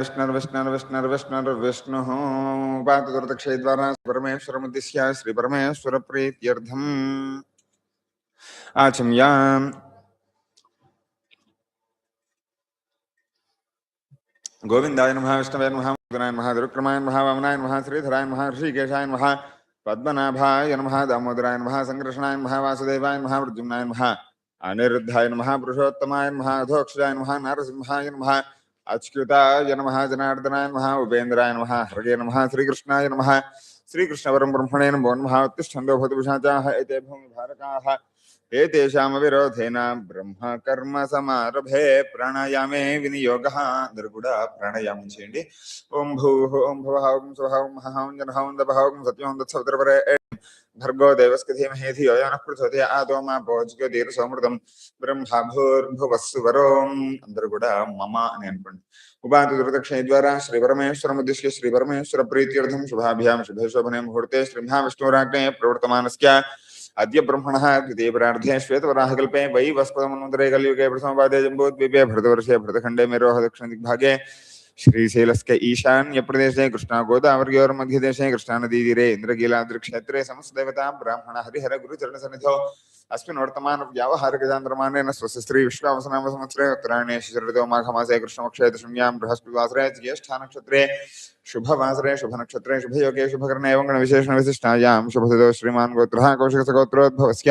विष्णुर्विष्णुर्विष्णुर्विष्णुः पातदुर्दक्षयद्वारा परमेश्वरमुद्दिश्य श्रीपरमेश्वरप्रीत्यर्थम् आचम्याम्। गोविन्दाय नमः, विष्णवे नमः मुद्गनाय नमः, दुरुक्रमाय नमः, वामनाय नमः, श्रीधराय नमः, ऋषिकेशाय नमः, पद्मनाभाय नमः, दामोदराय नमः सङ्कृष्णाय नमः, वासुदेवाय नमः वृद्युम्नाय नमः, अनिरुद्धाय नमः, पुरुषोत्तमाय नमः अधोक्षराय नमः, नारसिंहाय नमः అచ్యుతాయ నమ జనార్దనాయ నమ ఉపేంద్రాయ నమ హృదయ నమ శ్రీకృష్ణాయ నమ శ్రీకృష్ణవరం బ్రహ్మణే నమో నమ ఉత్తిష్టందో భూతపిశాచాః ఏతే విరోధేన బ్రహ్మ కర్మ సమారభే ప్రాణాయామే వినియోగ అందరు కూడా ప్రాణాయామం చేయండి. ఓం భూ ఓం భవ ఓం స్వహ మహాం మహా ఓం సత్యం దత్సవతరపరే తత్సవితుర్వరే భర్గో దేవస్య ధీమహి ధియో యో నః ప్రచోదయాత్ ఆదో మా భోజ్యోతిర్ సోమృతం బ్రహ్మ భూర్భువస్సువరోం అందరూ కూడా మమ అని అనుకోండి ఉపాంత దురదక్షిణ ద్వారా శ్రీ పరమేశ్వరం ఉద్దిశ్య శ్రీ పరమేశ్వర ప్రీత్యర్థం శుభాభ్యాం శుభే శోభనే ముహూర్తే శ్రీ మహావిష్ణురాజ్ఞే ప్రవర్తమానస్య अद्य ब्रह्मणः द्वितीयपरार्धे श्वेतवराहकल्पे वै वस्पदमन्वन्तरे कलियुगे प्रथमपादे जम्बूद्वीपे भरतवर्षे भरतखण्डे मेरोः दक्षिणदिग्भागे श्रीशैलस्य ईशान्यप्रदेशे कृष्णागोदावर्योर्मध्यदेशे कृष्णानदीतीरे इन्द्रकीलाद्रिक्षेत्रे समस्तदेवता ब्राह्मण हरिहर गुरुचरणसन्निधौ। अस्मिन् वर्तमान व्यावहारिकचान्द्रमानेन स्वस्य संवत्सरे उत्तरायणे शरदो माघमासे कृष्णपक्षे दशम्यां बृहस्पतिवासरे ज्येष्ठानक्षत्रे शुभवासरे शुभनक्षत्रे शुभयोगे शुभकर्णे एवं गणविशेषणविशिष्टायां शुभसदो श्रीमान् गोत्रः कौशिकसगोत्रोद्भवस्य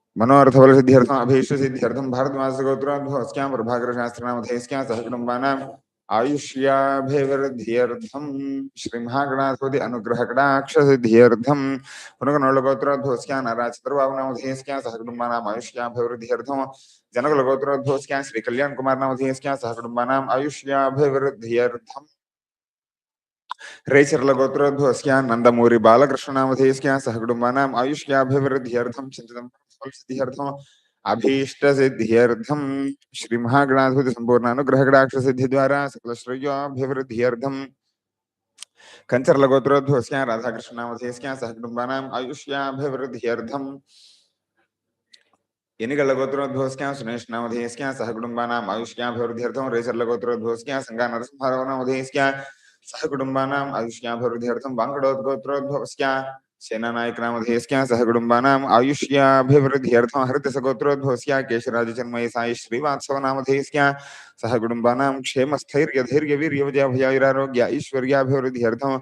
मनोर्थबल सिद्ध्यर्थम अभीष्ट सिद्ध्यर्थम भारत मास गोत्राभ्याम प्रभाकर शास्त्र नाम धैस्क्या सह सहकुटुंबानां आयुष्याभिवृद्धियर्थम श्री महागणाधिपति अनुग्रह कटाक्ष सिद्ध्यर्थम पुनकनोलगोत्राभ्योस्या सह सहकुटुंबानां आयुष्याभिवृद्धियर्थम जनकुलगोत्राभ्योस्या श्री कल्याण कुमार नाम धैस्क्या सह सहकुटुंबानां आयुष्याभिवृद्धियर्थम। అభీష్ట సిద్ధ్యర్థం శ్రీ మహాగణాధిపతి సంపూర్ణ అనుగ్రహగడాక్ష సిద్ధి ద్వారా సకల శ్రేయోభివృద్ధ్యర్థం కంచర్ల గోత్రోద్భవస్య రాధాకృష్ణనామధేయస్య సహ కుటుంబానాం ఆయుష్యాభివృద్ధ్యర్థం ఎన్నికల గోత్రోద్భవస్య సునేష్ నామధేయస్య సహ కుటుంబానాం ఆయుష్యాభివృద్ధ్యర్థం सह सहकुटुम्बानाम् आयुष्याभिवृद्ध्यर्थं वाङ्कडोद्गोत्रोद्भवस्या सेनानायकनामधेयस्या सहकुटुम्बानाम् आयुष्याभिवृद्ध्यर्थं हरितसगोत्रोद्भवस्या केशराजचन्मये सायि श्रीवात्सवनामधेयस्या सहकुटुम्बानां क्षेमस्थैर्यधैर्यवीर्यवजयाभयायुरारोग्य ऐश्वर्याभिवृद्ध्यर्थं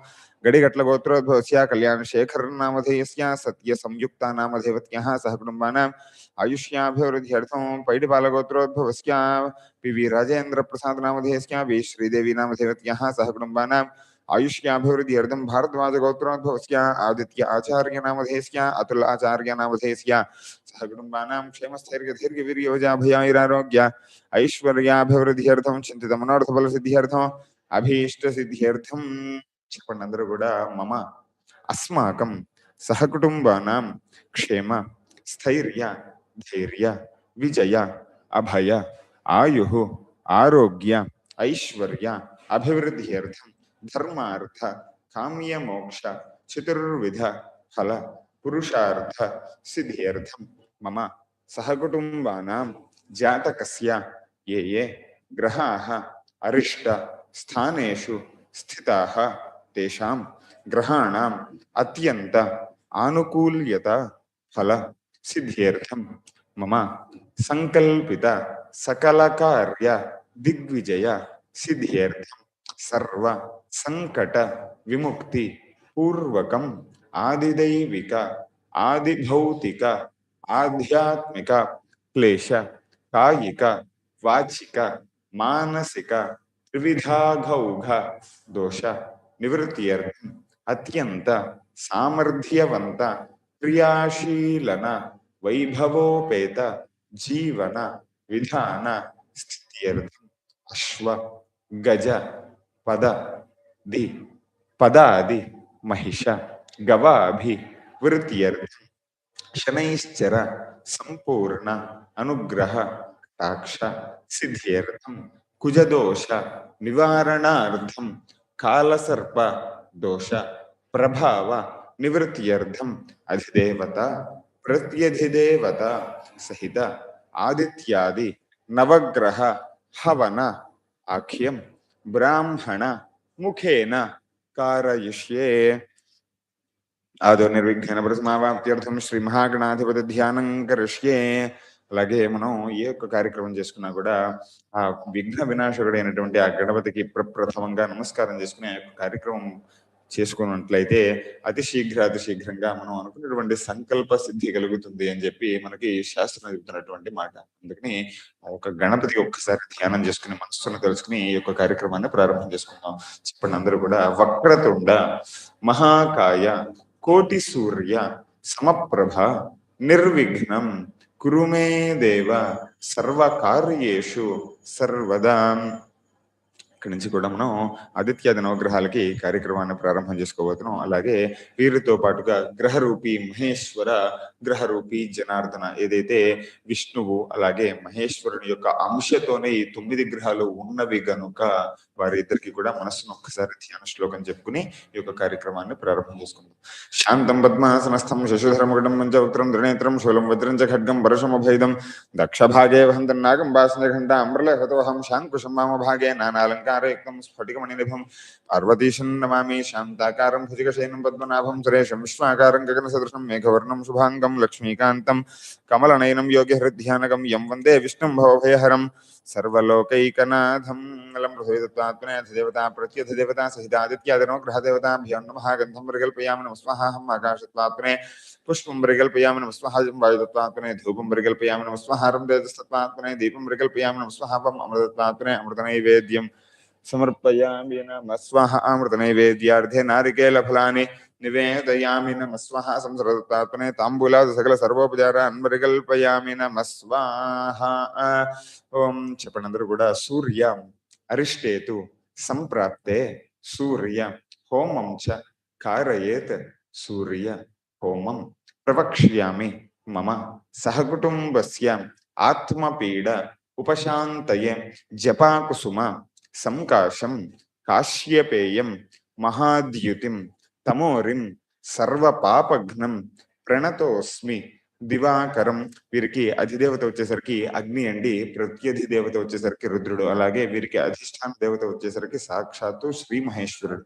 गडिगट्लगोत्रोद्भवस्य कल्याणशेखर नामधेयस्य सत्यसंयुक्ता नामधेवत्याः सह कुटुम्बानाम् आयुष्याभिवृद्ध्यर्थं पैडिपालगोत्रोद्भवस्य पि वि राजेन्द्र प्रसाद नामधेयस्या वि श्रीदेवी नामधेवत्याः सह कुटुम्बानाम् आयुष्याभिवृद्ध्यर्थं गोत्रोद्भवस्य आदित्य आचार्य नामधेयस्य अतुल आचार्य नामधेयस्य सह कुटुम्बानां क्षेमस्थैर्यधैर्यवीर्यवजाभयायुरारोग्य ऐश्वर्याभिवृद्ध्यर्थं चिन्तितमनोर्थफलसिद्ध्यर्थम् अभीष्टसिद्ध्यर्थं చెప్పండి అందరూ కూడా మమ అస్మాకం సహకుటుంబానాం క్షేమ స్థైర్య ధైర్య విజయ అభయ ఆయు ఆరోగ్య ఐశ్వర్య అభివృద్ధ్యర్థం ధర్మార్థ కామ్య మోక్ష చతుర్విధ ఫల పురుషార్థ సిద్ధ్యర్థం మమ సహకుటుంబానాం జాతకస్య ఏ ఏ గ్రహాः అరిష్ట స్థానేషు స్థితాः तेषां ग्रहाणाम् अत्यन्त आनुकूल्यत फल सिद्ध्यर्थं। मम संकल्पित सकल कार्य दिग्विजय सिद्ध्यर्थं। सर्व संकट विमुक्ति पूर्वकम आदिदैविक, आदिभौतिक, आध्यात्मिक, क्लेश, कायिक, वाचिक, मानसिक, त्रिविधाघौघ, दोष निवृत्थ अत्यंत सामर्थ्यवंत क्रियाशीलन, वैभवोपेत, जीवन, विधान, स्थित्यर्थ, अश्व, गज, पद, दि, पदादि, महिष, गवाभि वृत्यर्थ शनैश्चर संपूर्ण अनुग्रह, कटाक्ष, सिद्ध्यर्थ, कुजदोष निवारणार्थम काल सर्प दोष, प्रभाव निवृत्थ्यर्थम अधिदेवता, प्रत्यधिदेवता, सहित, आदित्यादि, नवग्रह, हवन, आख्यम, ब्राह्मण, मुखेन, कारयिष्ये। आदो निर्विघ्न प्रथमावाप्त्यर्थम श्री महागणाधिपति ध्यानं करिष्ये। అలాగే మనం ఏ ఒక్క కార్యక్రమం చేసుకున్నా కూడా ఆ విఘ్న వినాశకుడైనటువంటి ఆ గణపతికి ప్రప్రథమంగా నమస్కారం చేసుకునే ఆ యొక్క కార్యక్రమం చేసుకున్నట్లయితే అతి శీఘ్ర అతి శీఘ్రంగా మనం అనుకున్నటువంటి సంకల్ప సిద్ధి కలుగుతుంది అని చెప్పి మనకి శాస్త్రం చెబుతున్నటువంటి మాట. అందుకని ఆ ఒక గణపతి ఒక్కసారి ధ్యానం చేసుకుని మనస్సును తెలుసుకుని ఈ యొక్క కార్యక్రమాన్ని ప్రారంభం చేసుకుందాం. చెప్పండి అందరూ కూడా వక్రతుండ మహాకాయ కోటి సూర్య సమప్రభ నిర్విఘ్నం కురుమే దేవ సర్వకార్యేషు సర్వదా ఇక్కడి నుంచి కూడా మనం ఆదిత్యాది నవగ్రహాలకి కార్యక్రమాన్ని ప్రారంభం చేసుకోబోతున్నాం. అలాగే వీరితో పాటుగా గ్రహరూపి మహేశ్వర గ్రహరూపి జనార్దన ఏదైతే విష్ణువు అలాగే మహేశ్వరుని యొక్క అంశతోనే ఈ తొమ్మిది గ్రహాలు ఉన్నవి గనుక వారిద్దరికి కూడా మనస్సును ఒక్కసారి ధ్యాన శ్లోకం చెప్పుకుని ఈ యొక్క కార్యక్రమాన్ని ప్రారంభం చేసుకుందాం శాంతం పద్మాసనస్థం శశుధరమగడం పంచవక్త్రం త్రినేత్రం శూలం వజ్రం చ ఖడ్గం పరశమభైదం దక్షభాగే వహంతం నాగం వాసనఘంట అమృలహతోహం శాంకుశం వామభాగే నానాలంకారయుక్తం స్ఫటికమణినిభం పార్వతీశం నమామి శాంతాకారం భుజగశయనం పద్మనాభం సురేశం విశ్వాకారం గగనసదృశం మేఘవర్ణం శుభాంగం లక్ష్మీకాంతం కమలనయనం యోగ్యహృధ్యానకం యం వందే విష్ణుం భవభయహరం सर्वलोकैकनाथं नलं पृथ्वीतत्त्वात्मनयथ देवता प्रत्यथ आकाशत्वात्मे पुष्प ग्रहदेवताभ्यां नम स्वाहाजम मृगल्पयामि धूप आकाशत्वात्मने नम स्वाहारम नमस्वाहाजं दीप धूपं नम नमस्वाहारं अमृतत्वात्मे अमृत नैवेद्यम समर्पयाम नम। स्वाहा अमृत नमस्वाह नारिकेल फलानी నమ స్వాహ అమృతనైవేద్యార్థే నారికేలఫలాని నివేదయామి నమ స్వాహ తాంబూలాది సకల సర్వోపచారాన్ మృగల్పయామి నమ ఓం చెప్పండి అందరూ కూడా సూర్య అరిష్టేతు సంప్రాప్తే సూర్య హోమం చ కారయేత్ సూర్య హోమం ప్రవక్ష్యామి మమ సహకుటుంబస్య ఆత్మపీడ ఉపశాంతయే జపాకుసుమ సంకాశం కాశ్యపేయం మహాద్యుతిం తమోరిం సర్వపాపఘ్నం ప్రణతోస్మి దివాకరం. వీరికి అధిదేవత వచ్చేసరికి అగ్ని అండి ప్రత్యధి దేవత వచ్చేసరికి రుద్రుడు అలాగే వీరికి అధిష్టాన దేవత వచ్చేసరికి సాక్షాత్తు శ్రీ మహేశ్వరుడు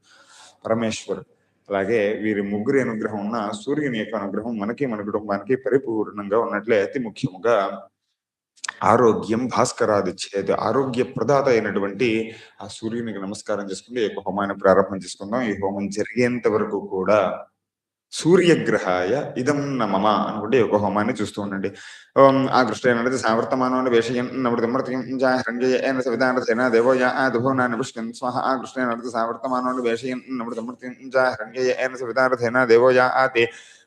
పరమేశ్వరుడు. అలాగే వీరి ముగ్గురి అనుగ్రహం ఉన్న సూర్యుని యొక్క అనుగ్రహం మనకి మన కుటుంబానికి పరిపూర్ణంగా ఉన్నట్లే అతి ముఖ్యముగా ఆరోగ్యం భాస్కరాదిచ్చేది ఆరోగ్య ప్రదాత అయినటువంటి ఆ సూర్యునికి నమస్కారం చేసుకుంటే ఈ యొక్క హోమాన్ని ప్రారంభం చేసుకుందాం. ఈ హోమం జరిగేంత వరకు కూడా సూర్యగ్రహాయ ఇదం నమమ అనుకుంటే ఈ యొక్క హోమాన్ని చూస్తూ ఉండండి. ఆ కృష్ణ సావర్తమానం వేషయం నమృతమృతిం సవిధాన దేవో యా ఆదుభువనాన్ని పుష్కన్ స్వహ ఆ కృష్ణ సావర్తమానం వేషయం నమృతమృతిం సవిధాన దేవో యా ఆతే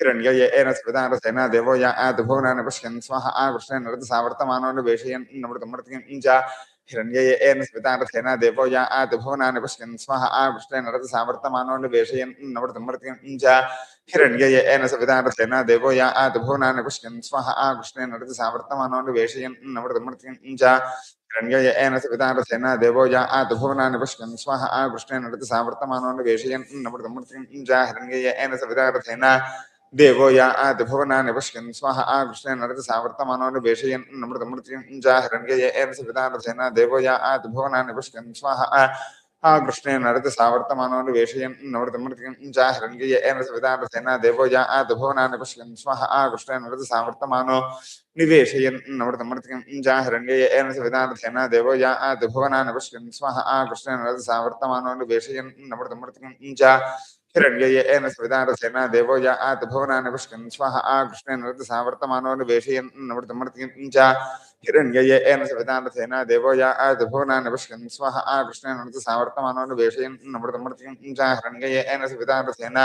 हिरण्यये येन स्मृतानरसेन देवो या आ त्रिभुवनानि पश्यन् स्वाहा आ कृष्णेन रतसा वर्तमानोन् वेषयन् नमृतं मृतिकं च। हिरण्यये येन स्मृतानरसेन या आ त्रिभुवनानि पश्यन् स्वाहा आ कृष्णेन रतसा वर्तमानोन् वेषयन् नमृतं मृतिकं च। हिरण्यये येन स्मृतानरसेन या आ त्रिभुवनानि पश्यन् स्वाहा आ कृष्णेन रतसा वर्तमानोन् वेषयन् नमृतं मृतिकं च। हिरण्यय येन सवितारथेन या आ त्रिभुवनानि पश्यन् स्वाह आ कृष्णेन रतसा वर्तमानोन् वेषयन् नमृतं मृतिकं च। हिरण्यय येन సవిధాన దేవో యా ఆదిభువనాన్ని పుష్కన్ స్వహ ఆ కృష్ణ నరత సావర్తమానో నివేశయన్ నమృతమృతిం హిరణ్యేన సవిధాన దేవో యా ఆదిభువనాన్ని పుష్కన్ స్వహ ఆ కృష్ణ నరత సావర్తమానో నివేశయన్ నమృతమృతిం హిరణ్యేన సవిధాన దేవో యా ఆదిభువనాన్ని పుష్కన్ స్వహ ఆ కృష్ణ నరత సావర్తమానో నివేశయన్ నమృతమృతిం हिरण्ययेन स्मितारथेन देवो या आत पुष्कन् स्वाहा आ कृष्णेन ऋतुसावर्तमानो निवेशयन् नमृतमर्त्यन् च। हिरण्ययेन स्मितारथेन देवो या आत भुवनानि पुष्कन् स्वाहा आ कृष्णेन ऋतुसावर्तमानो निवेशयन् नमृतमर्त्यन् च। हिरण्ययेन स्मितारथेन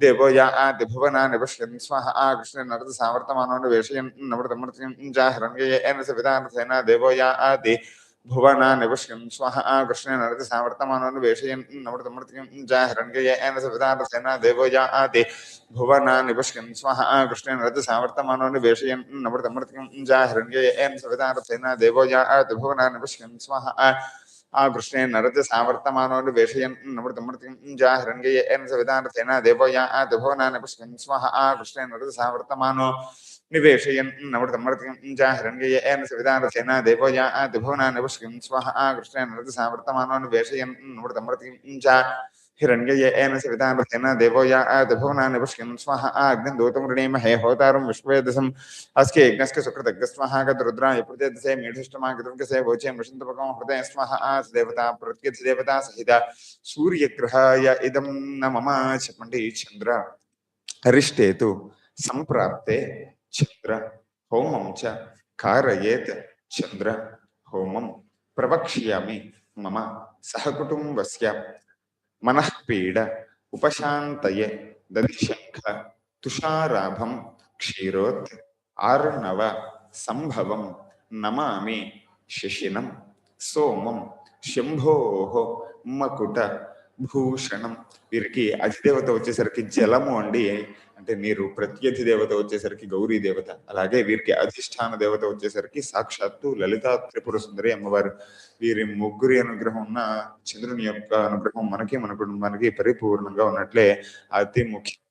देवो या आदि भुवनानि पश्यन् स्वाहा आ कृष्णेन ऋतुसावर्तमानो निवेशयन् नमृतमर्त्यन् च। हिरण्ययेन आदि भुवनानि पश्यन् स्वः कृष्णेन रतिसावर्तमानोन्वेषयन् नमृतमृत्यं च हिरण्ययेन सवितारथेन देवो या आदि। भुवनानि पश्यन् स्वः कृष्णेन रतिसावर्तमानोन्वेषयन् नमृतमृत्यं च हिरण्ययेन सवितारथेन देवो या आदि। भुवनानि पश्यन् स्वः कृष्णेन रतिसावर्तमानोन्वेषयन् नमृतमृत्यं च हिरण्ययेन सवितारथेन देवो या आदि। भुवनानि पश्यन् स्वः कृष्णेन रतिसावर्तमानो निवेशयन् नमृतमर्त्यं च हिरण्ययेन सवितारथेन देवो या आदिभुवनानि पुष्कन् स्वः कृष्णेन रतिसावर्तमानो निवेशयन् नमृतमर्त्यं च हिरण्ययेन सवितारथेन देवो या पुष्कन् स्वः अग्निं होतारं विश्वेदसम् अस्के यज्ञस्य सुकृतज्ञ स्वः गतरुद्राय वोचे मृषन्तपकं हृदय स्वः देवता प्रत्यधिदेवता सहित सूर्यग्रहाय इदं न मम चपण्डी चन्द्र। हरिष्ठेतु सम्प्राप्ते చంద్ర హోమం చ కారయేత్ చంద్ర హోమం ప్రవక్ష్యామి మమ సహకుటుంబస్ మనఃపీడ ఉపశాంతయే దదిశంఖ తుషారాభం క్షీరోత్ ఆర్ణవ సంభవం నమామి శశినం సోమం శంభో మకుట భూషణం. వీరికి అధిదేవత వచ్చేసరికి జలము అండి. అంటే మీరు ప్రత్యధి దేవత వచ్చేసరికి గౌరీ దేవత అలాగే వీరికి అధిష్టాన దేవత వచ్చేసరికి సాక్షాత్తు లలిత త్రిపుర సుందరి అమ్మవారు. వీరి ముగ్గురి అనుగ్రహం ఉన్న చంద్రుని యొక్క అనుగ్రహం మనకి మన కుటుంబానికి పరిపూర్ణంగా ఉన్నట్లే అతి ముఖ్యం.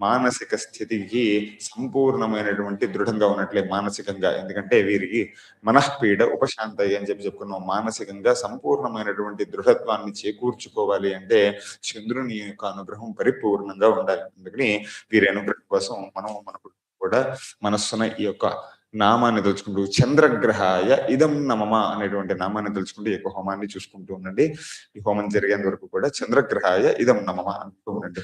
మానసిక స్థితికి సంపూర్ణమైనటువంటి దృఢంగా ఉన్నట్లే మానసికంగా. ఎందుకంటే వీరికి మనఃపీడ ఉపశాంతయ్య అని చెప్పి చెప్పుకున్నాం. మానసికంగా సంపూర్ణమైనటువంటి దృఢత్వాన్ని చేకూర్చుకోవాలి అంటే చంద్రుని యొక్క అనుగ్రహం పరిపూర్ణంగా ఉండాలి. అందుకని వీరి అనుగ్రహం కోసం మనం మనకు కూడా మనస్సున ఈ యొక్క నామాన్ని తలుచుకుంటూ చంద్రగ్రహాయ ఇదం నమమ అనేటువంటి నామాన్ని తలుచుకుంటూ ఎక్కువ హోమాన్ని చూసుకుంటూ ఉండండి. ఈ హోమం జరిగేంత వరకు కూడా చంద్రగ్రహాయ ఇదం నమమ అంటూ ఉండండి.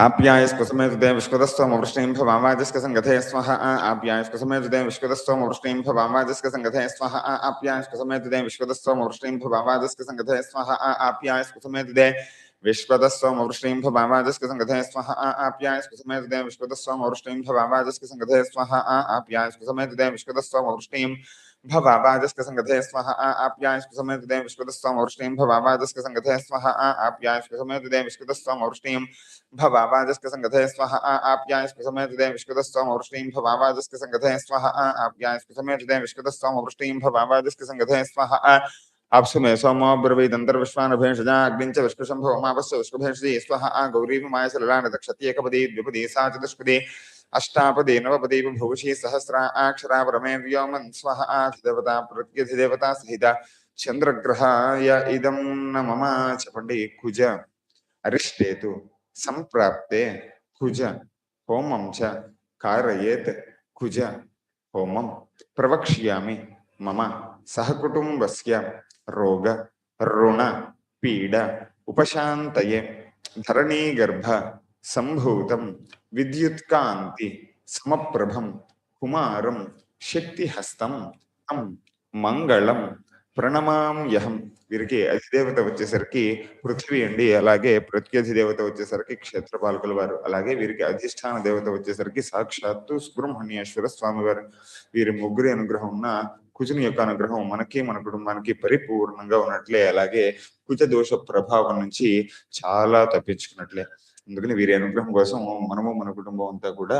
ఆప్యాయస్క సమేతుదే విష్కృతస్తోమ వృష్ణీం భవామాజస్క సంగతే స్వహ. ఆప్యాయస్క సమేతుదే విష్కృతస్తోమ వృష్ణీం భవామాజస్క సంగతే స్వహ. ఆప్యాయస్క సమేతుదే విష్కృతస్తోమ వృష్ణీం భవామాజస్క సంగతే స్వహ. ఆప్యాయస్క సమేతుదే ఓం आप्यायस्कुसमेतुदे विश्वदस्त्वमवृष्णीं भवामाजस्क सङ्गथे स्वः आप्यायस्कुसमेतुदे विश्वदस्त्वमवृष्णीं भवामाजस्क सङ्गथे स्वः आप्यायस्कुसमेतुदे विश्वदस्त्वमवृष्णीं भवामाजस्क सङ्गथे स्वः आप्यायस्कुसमेतुदे विश्वदस्त्वमवृष्णीं भवामाजस्क सङ्गथे स्वः आप्यायस्कुसमेतुदे विश्वदस्त्वमवृष्णीं भवामाजस्क सङ्गथे स्वः आप्यायस्कुसमेतुदे विश्वदस्त्वमवृष्णीं भवावाजस्क सङ्गथे स्वः आप्यायस्क समेतुदे विश्वदस्त्वमवृष्णीं भवावाजस्क सङ्गथे स्वः आप्यायस्क समेतुदे विश्वदस्त्वमवृष्णीं भवावाजस्क सङ्गथे स्वः आप्यायस्क समेतुदे विश्वदस्त्वमवृष्णीं भवावाजस्क सङ्गथे स्वः आप्यायस्क समेतुदे विश्वदस्त्वमवृष्णीं भवावाजस्क सङ्गथे स्वः आपसु मे सोमो ब्रवीदन्तर्विश्वानभेषजा अग्निञ्च विष्णुशम्भो मापस्य विष्णुभेषजी स्वः गौरीमाय सललानदक्षति एकपदी द्विपदी सा चतुष्पदी अष्टापदी नवपदी विभूषी सहस्रा अक्षरा परमे व्योमन् स्वः आधिदेवता प्रत्यधिदेवता सहित चन्द्रग्रहाय इदं न मम च पण्डि कुज अरिष्टेतु सम्प्राप्ते कुज होमं च कारयेत् कुज होमं प्रवक्ष्यामि मम सहकुटुम्बस्य రోగ రుణ పీడ ఉపశాంతయే ధరణీ గర్భ సంభూతం విద్యుత్కాంతి సమప్రభం కుమారం శక్తిహస్తం తం మంగళం ప్రణమామ్యహం వీరికి అధిదేవత వచ్చేసరికి పృథ్వీ అండి. అలాగే దేవత వచ్చేసరికి క్షేత్రపాలకుల వారు. అలాగే వీరికి అధిష్టాన దేవత వచ్చేసరికి సాక్షాత్తు సుబ్రహ్మణ్యేశ్వర స్వామివారు. వీరి ముగ్గురి అనుగ్రహం ఉన్న కుజుని యొక్క అనుగ్రహం మనకి మన కుటుంబానికి పరిపూర్ణంగా ఉన్నట్లే అలాగే కుజ దోష ప్రభావం నుంచి చాలా తప్పించుకున్నట్లే. అందుకని వీరి అనుగ్రహం కోసం మనము మన కుటుంబం అంతా కూడా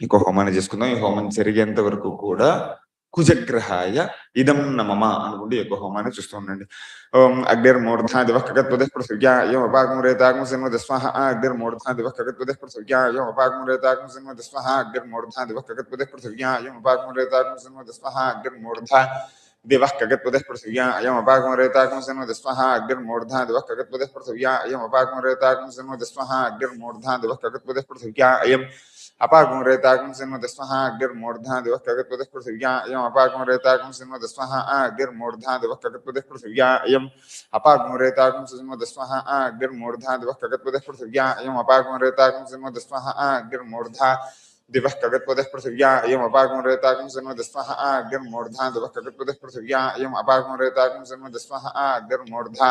ఇంకో హోమాన్ని చేసుకుందాం. ఈ హోమం జరిగేంత వరకు కూడా కుజగ్రహాయ ఇదం నమమ అనుకుంటే ఎక్కువ హోమాన్ని చూస్తూ ఉండండి ఓం అగ్నిర్మూర్ధా దివ ఖగత్పదే పృథివ్యా యం అపాగం రేతాగం సిన్వ స్వాహ అగ్నిర్మూర్ధా దివ ఖగత్పదే పృథివ్యా యం అపాగం రేతాగం సిన్వ స్వాహ అగ్నిర్మూర్ధా దివ ఖగత్పదే పృథివ్యా యం అపాగం రేతాగం సిన్వ స్వాహ అగ్నిర్మూర్ధా दिवः कगत्पदः पृथिव्या अयमपागमरेतागं सन्वदस्वः अग्निर्मूर्धा दिवः कगत्पदः पृथिव्या अयमपागमरेतागं सन्वदस्वः अग्निर्मूर्धा दिवः कगत्पदः पृथिव्या अयम् अपाकं रेताकं सिन्वत स्वः अग्निर्मूर्धा दिवः कगत्पतिः पृथिव्या इयम् अपाकं रेताकं सिन्वत स्वः अग्निर्मूर्धा दिवः कगत्पतिः पृथिव्या इयम् अपाकं रेताकं सिन्वत स्वः अग्निर्मूर्धा दिवः कगत्पतिः पृथिव्या इयम् अपाकं रेताकं सिन्वत स्वः अग्निर्मूर्धा दिवः कगत्पतिः पृथिव्या इयम् अपाकं रेताकं सिन्वत स्वः अग्निर्मूर्धा दिवः कगत्पतिः पृथिव्या इयम् अपाकं रेताकं सिन्वत स्वः अग्निर्मूर्धा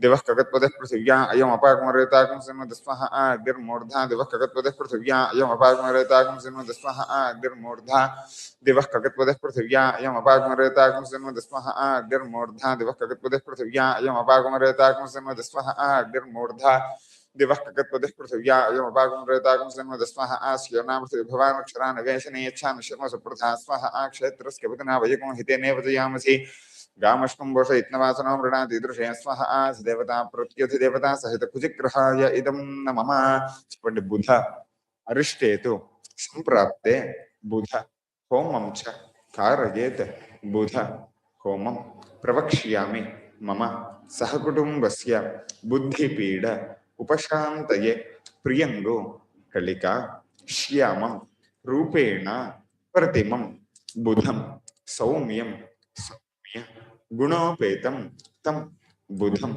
दिवः कगत्पतिः पृथिव्या इयम् अपाकं रेताकं सिन्वत स्वः अग्निर्मूर्धा दिवः कगत्पतिः पृथिव्या इयम् अपाकं रेताकं सिन्वत स्वः अग्निर्मूर्धा दिवः कगत्पतिः पृथिव्या इयम् अपाकं रेताकं सिन्वत स्वः अग्निर्मूर्धा दिवः कगत्पतिः पृथिव्या इयम् अपाकं रेताकं सिन्वत स्वः अग्निर्मूर्धा दिवः पृथिव्या अयमपागुं रेतागुं सन्वद स्वः आ स्योनामृति भवान् शर्म आ हिते इत्नवासनो प्रत्यधिदेवता सहित कुजिग्रहाय इदं न मम पण्डित बुध, अरिष्टेतु। सम्प्राप्ते बुध, होमं च कारयेत् बुध, होमं प्रवक्ष्यामि मम सहकुटुम्बस्य बुद्धिपीड। ఉపశాంతయే ప్రియంగో కలికా శ్యామం రూపేణ ప్రతిమం బుధం సౌమ్యం సౌమ్య గుణోపేతం తం బుధం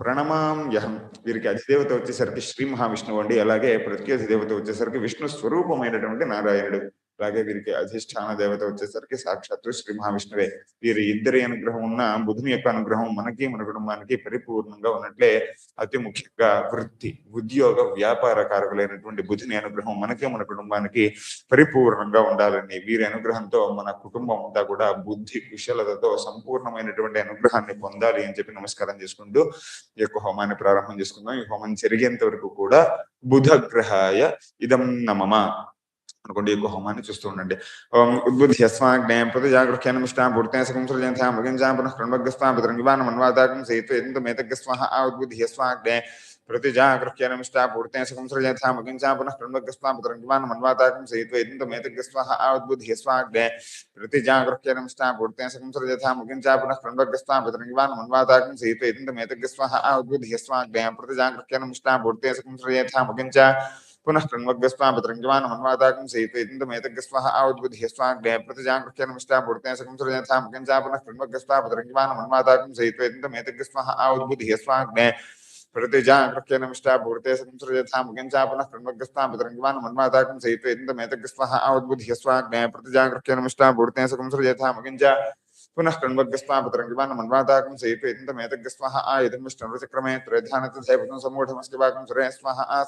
ప్రణమామ్యహం వీరికి అధిదేవత వచ్చేసరికి శ్రీ మహావిష్ణువు అండి అలాగే ప్రతి అధిదేవత వచ్చేసరికి విష్ణు స్వరూపమైనటువంటి నారాయణుడు అలాగే వీరికి అధిష్టాన దేవత వచ్చేసరికి సాక్షాత్తు శ్రీ మహావిష్ణువే. వీరి ఇద్దరి అనుగ్రహం ఉన్న బుధుని యొక్క అనుగ్రహం మనకి మన కుటుంబానికి పరిపూర్ణంగా ఉన్నట్లే అతి ముఖ్యంగా వృత్తి ఉద్యోగ వ్యాపార కారకులైనటువంటి బుధుని అనుగ్రహం మనకి మన కుటుంబానికి పరిపూర్ణంగా ఉండాలని వీరి అనుగ్రహంతో మన కుటుంబం అంతా కూడా బుద్ధి కుశలతతో సంపూర్ణమైనటువంటి అనుగ్రహాన్ని పొందాలి అని చెప్పి నమస్కారం చేసుకుంటూ ఈ యొక్క హోమాన్ని ప్రారంభం చేసుకుందాం. ఈ హోమం జరిగేంత వరకు కూడా బుధగ్రహాయ ఇదం నమమ అనుకోండి ఎక్కువ హోమాన్ని చూస్తూ ఉండండి ఓం ఉద్బుద్ధి అస్మాగ్నేయం ప్రతి జాగృఖ్యానమిష్టాం పూర్తేన సకంసృజయం తాం మృగంజాం పునః కృణ్వగ్రస్తాం పితృంగివానం అన్వాదాకం సేతు ఎదంత మేతగ్గస్వాహ ఆ ఉద్బుద్ధి అస్మాగ్నే ప్రతి జాగృఖ్యానమిష్టాం పూర్తేన సకంసృజయం తాం మృగంజాం పునః కృణ్వగ్రస్తాం పితృంగివానం అన్వాదాకం సేతు ఎదంత మేతగ్గస్వాహ ఆ ఉద్బుద్ధి అస్మాగ్నే ప్రతి జాగృఖ్యానమిష్టాం పూర్తేన సకంసృజయం తాం మృగంజాం పునః కృణ్వగ్రస్తాం పితృంగివానం అన్వాదాకం సేతు ఎదంత మేతగ్గస్వాహ ఆ ఉద్బుద్ధి అస్మాగ్నే ప్రతి జాగృఖ్యానమిష్టాం పూర్తేన సకంసృజయం తాం మృగంజాం पूर्तेन सकं सृजयथा मगिंसा पुनः कृण्वग्स्वां पितरङ्गिवान् मन्वाताकं सहित्वा एदन्तमेतग्स्वाह आवद्बुद्ध्यस्वाग्ने प्रतिजागृह्यनमिष्टा भूर्ते संसृजथा मुगिंसा पुनः कृण्वग्रस्तां पितरङ्गिवान् मन्वाताकं सहित्वा एदन्तमेतग्स्वाह आवद्बुद्ध्यस्वाग्ने प्रतिजागृह्यनमिष्टा भूर्ते संसृजथा मुगिंसा पुनः कृण्वद्गस्त्वा पतरङ्गिवा न मन्वाताकं सयिपेतं आ यदन्विष्णुचक्रमे त्रयध्यानत्र वाकं आ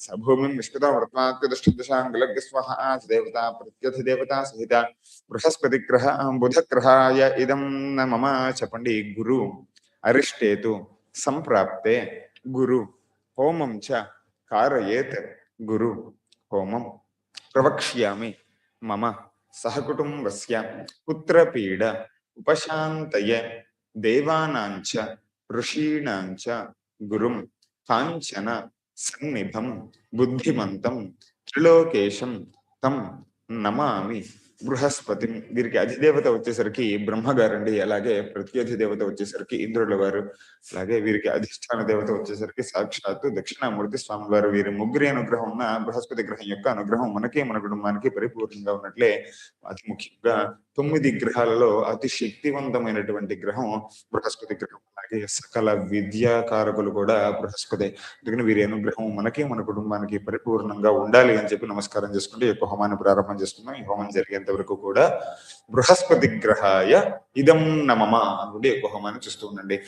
स भूमिं आ देवता प्रत्यधिदेवता बृहस्पतिग्रह बुधग्रहाय इदं न मम च गुरु अरिष्टेतु सम्प्राप्ते गुरु होमं च कारयेत् गुरु होमं प्रवक्ष्यामि मम సహకుటుంబస్య పుత్రపీడ ఉపశాంతయ దేవానాంచ ఋషీణాంచ గురుం కాంచన సన్నిధం బుద్ధిమంతం త్రిలోకేశం తం నమామి బృహస్పతి వీరికి అధిదేవత వచ్చేసరికి బ్రహ్మగారండి. అలాగే ప్రతి అధిదేవత వచ్చేసరికి ఇంద్రుల వారు. అలాగే వీరికి అధిష్టాన దేవత వచ్చేసరికి సాక్షాత్తు దక్షిణామూర్తి స్వామి వారు. వీరి ముగ్గురి అనుగ్రహం ఉన్న బృహస్పతి గ్రహం యొక్క అనుగ్రహం మనకి మన కుటుంబానికి పరిపూర్ణంగా ఉన్నట్లే అతి ముఖ్యంగా తొమ్మిది గ్రహాలలో అతి శక్తివంతమైనటువంటి గ్రహం బృహస్పతి గ్రహం. అలాగే సకల విద్యాకారకులు కూడా బృహస్పతి. అందుకని వీరి అనుగ్రహం మనకి మన కుటుంబానికి పరిపూర్ణంగా ఉండాలి అని చెప్పి నమస్కారం చేసుకుంటే ఈ హోమాన్ని ప్రారంభం చేసుకుందాం. ఈ హోమం జరిగింది జరిగేంత వరకు కూడా బృహస్పతి గ్రహాయ ఇదం నమమ అనుకుంటే ఈ యొక్క హోమాన్ని చూస్తూ ఉండండి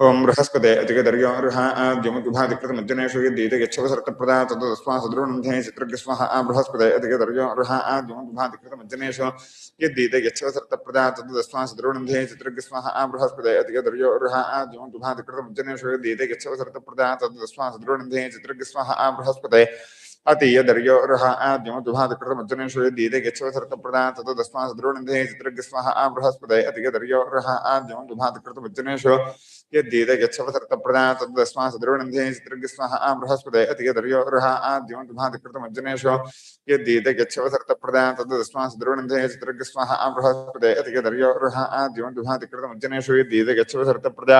ఓం బృహస్పతే అధికదర్యోర్హాద్యముద్భాతికృతమజ్జనేషు యద్దీత యచ్చవసర్తప్రదా తదస్మా సద్రుణంధే చిత్రగ్స్మః బృహస్పతే అధికదర్యోర్హాద్యముద్భాతికృతమజ్జనేషు యద్దీత యచ్చవసర్తప్రదా తదస్మా సద్రుణంధే చిత్రగ్స్మః బృహస్పతే అధికదర్యోర్హాద్యముద్భాతికృతమజ్జనేషు యద్దీత యచ్చవసర్తప్రదా తదస్మా సద్రుణంధే చిత్రగ్స్మః अतीयदर्योरः आद्यमतुभातकृतमज्जनेषु यद्दीते गच्छवसर्कप्रदा ततो तस्माद्रोणिधे चित्रज्ञस्वाः आ बृहस्पते अतीयदर्योरः आद्यमतुभातकृतमज्जनेषु यद्दीते गच्छवसर्कप्रदा ततो तस्माद्रोणिधे चित्रज्ञस्वाः आ बृहस्पते अतीयदर्योरः आद्यमतुभातकृतमज्जनेषु यद्दीते गच्छवसर्कप्रदा ततो तस्माद्रोणिधे चित्रज्ञस्वाः आ बृहस्पते अतीयदर्योरः आद्यमतुभातकृतमज्जनेषु यद्दीते गच्छवसर्कप्रदा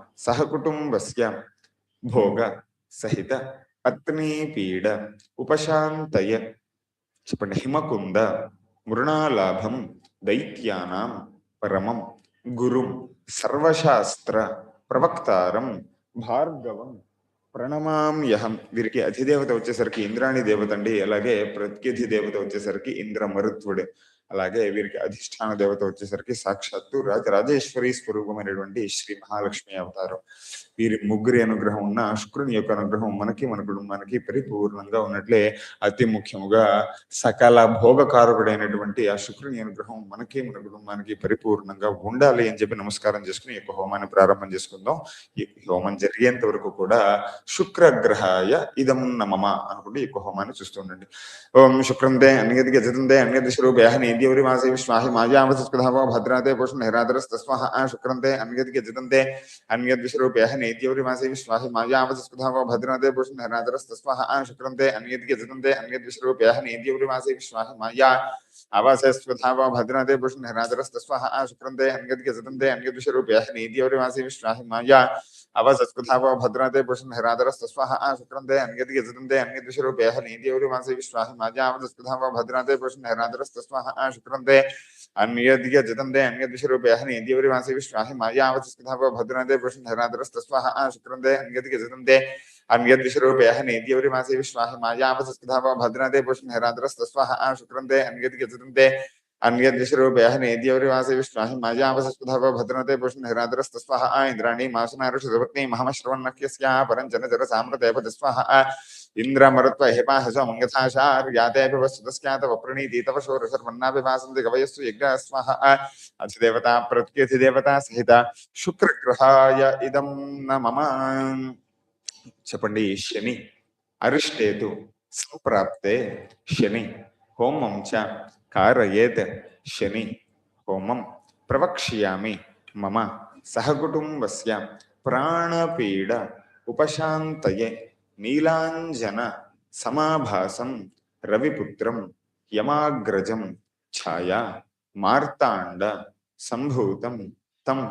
సహకుటుంబస్య భోగ సహిత అగ్నిపీడ ఉపశాంతయ. చెప్పండి. హిమకుంద మృణాలాభం దైత్యానాం పరమం గురుం సర్వశాస్త్ర ప్రవక్తారం భార్గవం ప్రణమామ్యహం వీరికి అధిదేవత వచ్చేసరికి ఇంద్రాణి దేవత అండి అలాగే ప్రత్యధి దేవత వచ్చేసరికి ఇంద్ర మరుత్వుడు అలాగే వీరికి అధిష్టాన దేవత వచ్చేసరికి సాక్షాత్తు రాజ రాజేశ్వరి స్వరూపమైనటువంటి శ్రీ మహాలక్ష్మి అవతారం. వీరి ముగ్గురి అనుగ్రహం ఉన్న శుక్రుని యొక్క అనుగ్రహం మనకి మన కుటుంబానికి పరిపూర్ణంగా ఉన్నట్లే అతి ముఖ్యముగా సకల భోగకారకుడైనటువంటి ఆ శుక్రుని అనుగ్రహం మనకి మన కుటుంబానికి పరిపూర్ణంగా ఉండాలి అని చెప్పి నమస్కారం చేసుకుని యొక్క హోమాన్ని ప్రారంభం చేసుకుందాం. ఈ హోమం జరిగేంత వరకు కూడా శుక్రగ్రహాయ ఇదం నమమ అనుకుంటే ఈ యొక్క హోమాన్ని చూస్తుండండి ఓం శుక్రం దే గజతంతే అన్యదిశరూపేహ నీద్యవరి మాసే अद्यवरिमासे विश्वाहि मायामसुस्कृतः वा भद्राते पुष्णहिरादरस्तस्मः शुक्रन्ते अन्यद्गजतन्ते अन्यद्विषरूपेः नेद्यवरिमासे विश्वाहि मायामसुस्कृतः वा भद्राते पुष्णहिरादरस्तस्मः शुक्रन्ते अन्यद्गजतन्ते अन्यद्विषरूपेः नेद्यवरिमासे विश्वाहि माया आवासे स्वधा वा भद्राते पुष्णहिरादरस्तस्मः शुक्रन्ते अन्यद्गजतन्ते अन्यद्विषरूपेः नेद्यवरिमासे विश्वाहि माया अवसत्कृथावो भद्रते पुरुषन्धरादरस्तस्वाः शुक्रन्ते अन्यद् यजतन्ते अन्यद्विषरूपे हनीत्यौरिमासे विश्वाहि माजामसत्कृथावो भद्रते पुरुषन्धरादरस्तस्वाः शुक्रन्ते अन्यद्यजतन्ते अन्यद्विषरूपे हनीत्यौरिमासे विश्वाहि माजामसत्कृथावो भद्रते पुरुषन्धरादरस्तस्वाः शुक्रन्ते अन्यद्यजतन्ते अन्यद्विषरूपे हनीत्यौरिमासे विश्वाहि माजामसत्कृथावो भद्रते पुरुषन्धरादरस्तस्वाः शुक्रन्ते अन्यद्यजतन्ते విశ్వాహి మాజా అవసత్కృధావో భద్రాతే పురుషం హెరాదరస్తస్వాహ ఆ శుక్రంతే అన్యది గజతంతే అన్యద్విషరూపేహ నీతియౌరి మాసే విశ్వాహి మాజా అవసత్కృధావో భద్రాతే పురుషం హెరాదరస్తస్వాహ ఆ శుక్రంతే అన్యది గజతంతే అన్యద్విషరూపేహ నేద్యవరి వాసే విశ్వాహి మాజావసస్పధావ భద్రనతే పుష్ణ హిరాదరస్తస్వాహ ఆ ఇంద్రాణి మాసునారుషుధపత్ని మహమశ్రవణక్యస్యా పరంజన జర సామ్రతేపదస్వాహ ఇంద్రమరుత్వ హిపాహస మంగథాశార్యాతేపి వస్తుతస్యాత వప్రణీతి తవ శోరసర్వన్నాపి వాసంతి కవయస్సు యజ్ఞ స్వాహ అధిదేవత ప్రత్యధిదేవత సహిత శుక్రగ్రహాయ ఇదం న మమ చెప్పండి శని అరిష్టేతు సంప్రాప్తే శని హోమం చ कारयेत् शनि, होमं प्रवक्ष्यामि। मम सहकुटुम्बस्य प्राणपीड उपशान्तये नीलाञ्जन समाभासं रविपुत्रं यमाग्रजं छाया मार्ताण्ड सम्भूतं तं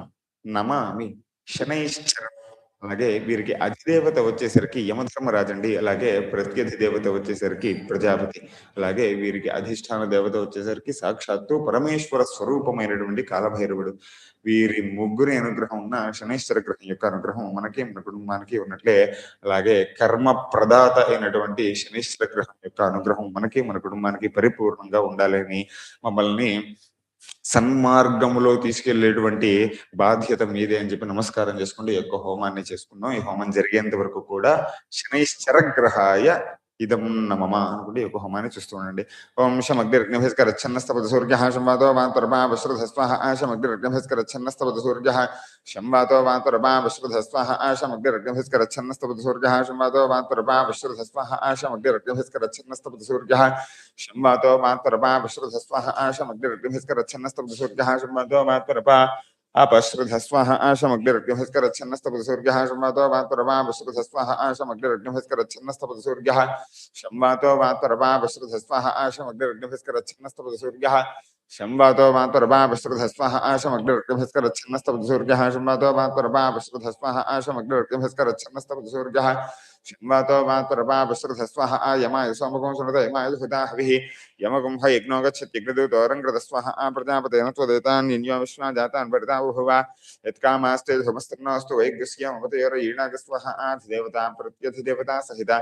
नमामि शनैश्चरम् అలాగే వీరికి అధిదేవత వచ్చేసరికి యమధర్మరాజు అండి అలాగే ప్రత్యధి దేవత వచ్చేసరికి ప్రజాపతి అలాగే వీరికి అధిష్టాన దేవత వచ్చేసరికి సాక్షాత్తు పరమేశ్వర స్వరూపమైనటువంటి కాలభైరవుడు. వీరి ముగ్గురి అనుగ్రహం ఉన్న శనేశ్వర గ్రహం యొక్క అనుగ్రహం మనకి మన కుటుంబానికి ఉన్నట్లే అలాగే కర్మ ప్రదాత అయినటువంటి శనేశ్వర గ్రహం యొక్క అనుగ్రహం మనకి మన కుటుంబానికి పరిపూర్ణంగా ఉండాలని మమ్మల్ని సన్మార్గములో తీసుకెళ్ళేటువంటి బాధ్యత మీదే అని చెప్పి నమస్కారం చేసుకుంటూ ఈ యొక్క హోమాన్ని చేసుకున్నాం. ఈ హోమం జరిగేంత వరకు కూడా శనైశ్చరగ్రహాయ ఇదం నమమ అనుకుంటే ఈ యొక్క హోమాన్ని చూస్తూ ఉండండి. ఓం శమగ్నిర్గ్నిభిస్కరచ్ఛన్నస్తపద సూర్య శంవాతో వాంతర్మా వశ్రుధస్వాహ ఆశమగ్నిర్గ్నిభిస్కరచ్ఛన్నస్తపద సూర్య శంవాతో వాంతర్మా వశ్రుధస్వాహ ఆశమగ్నిర్గ్నిభిస్కరచ్ఛన్నస్తపద సూర్య శంవాతో వాంతర్మా వశ్రుధస్వాహ ఆశమగ్నిర్గ్నిభిస్కరచ్ఛన్నస్తపద సూర్య శంవాతో వాంతర్మా వశ్రుధస్వాహ ఆశమగ్నిర్గ్నిభిస్కరచ్ఛన్నస్తపద సూర్య శంవాతో వాంతర్మా अपश्रुधस्वः आशमग्निरग्निभिस्करच्छन्नस्तपदसूर्यः शंवातो वातुरवापश्रुधस्वः आशमग्निरग्निभिस्करच्छन्नस्तपदसूर्यः शंवातो वातुरवापश्रुधस्वः आशमग्निरग्निभिस्करच्छन्नस्तपदसूर्यः शंवातो वातुरवापश्रुधस्वः आशमग्निरग्निभिस्करच्छन्नस्तपदसूर्यः शंवातो वातुरवापश्रुधस्वः आशमग्निरग्निभिस्करच्छन्नस्तपदसूर्यः शन्वातो मात्परपा विश्रुतस्वः यज्ञो आ प्रजापतेन विश्वा जातान् यत्कामास्ते आधिदेवता प्रत्यधिदेवता सहिता।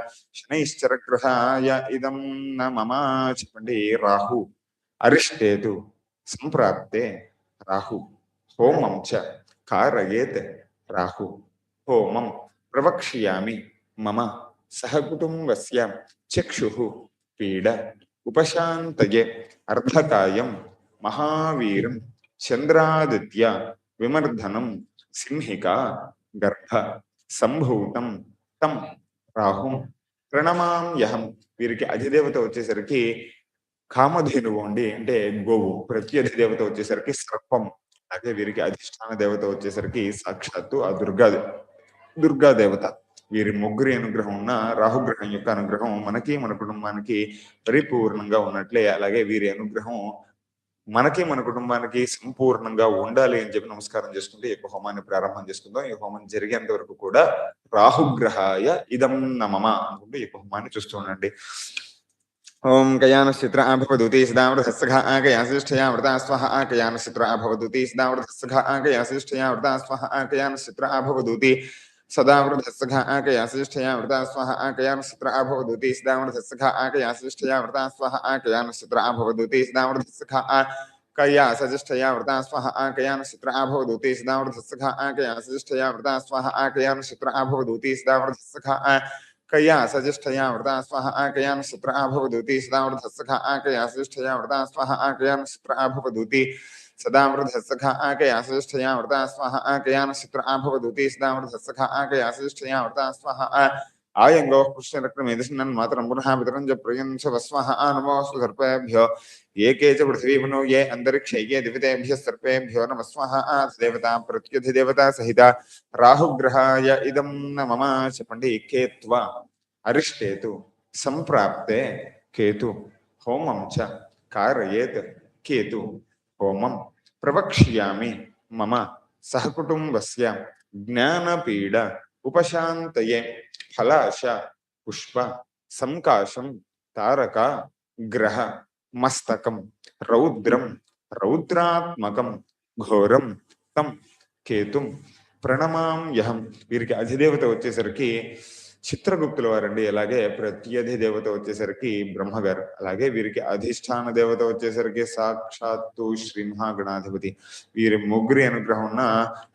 इदं न ममाच राहु। अरिष्टेतु, सम्प्राप्ते राहु। होमं च कारयेत् राहु। होमं प्रवक्ष्यामि। మమ సహకుటుంబస్య చక్షు పీడ ఉపశాంతయే అర్ధకాయం మహావీరం చంద్రాదిత్య విమర్ధనం సింహిక గర్భ సంభూతం తం రాహుం ప్రణమామ్యహం వీరికి అధిదేవత వచ్చేసరికి కామధేనువు అండి అంటే గోవు ప్రతి అధిదేవత వచ్చేసరికి సర్పం అదే వీరికి అధిష్టాన దేవత వచ్చేసరికి సాక్షాత్తు ఆ దుర్గా దుర్గా దేవత వీరి ముగ్గురి అనుగ్రహం ఉన్న రాహుగ్రహం యొక్క అనుగ్రహం మనకి మన కుటుంబానికి పరిపూర్ణంగా ఉన్నట్లే. అలాగే వీరి అనుగ్రహం మనకి మన కుటుంబానికి సంపూర్ణంగా ఉండాలి అని చెప్పి నమస్కారం చేసుకుంటే ఈ హోమాన్ని ప్రారంభం చేసుకుందాం. ఈ హోమం జరిగేంత వరకు కూడా రాహుగ్రహాయ ఇదం నమమ అనుకుంటూ ఈ హోమాన్ని చూస్తూ ఉండండి. ఓం కయానశ్చిత్ర ఆ సదామృతస్సఘ ఆకయాశిష్ఠయా వృతా స్వహ ఆకయానశ్చిత్ర భవదుతి సదామృతస్సఘ ఆకయాశిష్ఠయా వృతా స్వహ ఆకయానశ్చిత్ర सदावृधस्सखा आकया श्रेष्ठया मृता स्वः आकया नक्षत्र अभवदुति सदावृधस्सखा आकया श्रेष्ठया मृता स्वः आकया नक्षत्र अभवदुति सदावृधस्सखा आ कया सजिष्ठया वृता स्वः आकया नक्षत्र अभवदुति सदावृधस्सखा आकया सजिष्ठया वृता स्वः आकया नक्षत्र अभवदुति सदावृधस्सखा आ कया सजिष्ठया वृता स्वः आकया नक्षत्र अभवदुति सदावृधस्सखा आकया सजिष्ठया वृता स्वः आकया नक्षत्र अभवदुति सदामृतसखा आकया सजिष्ठया मृता स्वाहा आकया न शत्र आभवदूती सदामृतसखा आकया सजिष्ठया मृता स्वाहा आ। आयंगो कृष्णरक्रमेदन्मातरं पुनः पितरं च प्रयंसवस्वः आनमोऽस्तु सर्पेभ्यो ये के च पृथिवीमनो, ये अन्तरिक्षे, ये दिवितेभ्यः सर्पेभ्यो। नमस्वः देवता प्रत्युधिदेवता सहिता। राहुग्रहाय इदं न मम च पण्डीके त्वा। अरिष्टेतु सम्प्राप्ते केतु। होमं च कारयेत् केतु। హోమం ప్రవక్ష్యామి మమ సహకుటుంబస్య జ్ఞానపీడ ఉపశాంతయే ఫలాశ పుష్ప సంకాశం తారక గ్రహ మస్తకం రౌద్రం రౌద్రాత్మకం ఘోరం తం కేతుం ప్రణమామ్యహం వీరికి అధిదేవత వచ్చేసరికి చిత్రగుప్తుల వారండి. అలాగే ప్రత్యధి దేవత వచ్చేసరికి బ్రహ్మగారు. అలాగే వీరికి అధిష్టాన దేవత వచ్చేసరికి సాక్షాత్తు శ్రీమహా గణాధిపతి వీరి ముగ్గురి అనుగ్రహం ఉన్న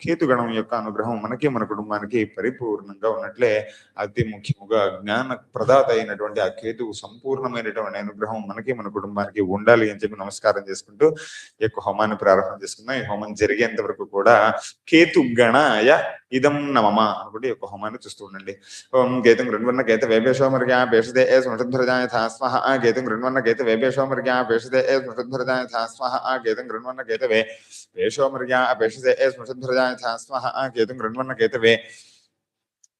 కేతుగణం యొక్క అనుగ్రహం మనకి మన కుటుంబానికి పరిపూర్ణంగా ఉన్నట్లే అతి ముఖ్యముగా జ్ఞాన ప్రదాత అయినటువంటి ఆ కేతువు సంపూర్ణమైనటువంటి అనుగ్రహం మనకి మన కుటుంబానికి ఉండాలి అని చెప్పి నమస్కారం చేసుకుంటూ యొక్క హోమాన్ని ప్రారంభం చేసుకుందాం. ఈ హోమం జరిగేంత వరకు కూడా కేతు గణాయ ఇదం నమమ అనుకుంటే ఈ యొక్క హోమాన్ని చూస్తూ ఉండండి. ఓం గీతం గృణ్వన్న గీత వేభేశోమర్గ్యా పేషదే ఏ స్మృతిధ్వరజాయ థా స్వహ. ఆ గేతం గృణ్వన్న గీత వేభేశోమర్గ్యా పేషదే ఏ స్మృతిధ్వరజాయ థా స్వహ. ఆ గేతం గృణ్వన్న గీత వే వేషోమర్గ్యా పేషదే ఏ స్మృతిధ్వరజాయ థా స్వహ. ఆ గేతం గృణ్వన్న గీత వే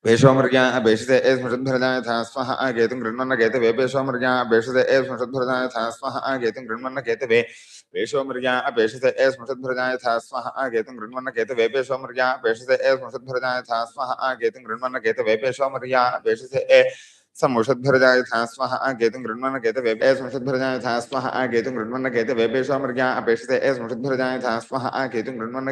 వేషోమర్గ్యా అభేషతే ఏ స్మృతిధ్వరజాయ థా స్వహ. ఆ గేతం గృణ్వన్న గేత వే వేషోమర్గ్యా ఏ స్మృతిధ్వరజాయ థా స్వహ. ఆ గేతం గృణ్వన్న గేత वेशो मृगा अपेशसे ए स्मृतध्वजा था स्मः आकेतुं गृण्वन्न केतवे वेपेशो मृगा अपेशसे ए स्मृतध्वजा यथा स्मः आकेतुं गृण्वन्न केतवे वेपेशो मृगा ए समुषद्भरजा यथा स्मः आकेतुं गृण्वन्न ए समुषद्भरजा यथा स्मः आकेतुं गृण्वन्न केतवे पेशो मृगा अपेशसे ए समुषद्भरजा गृण्वन्न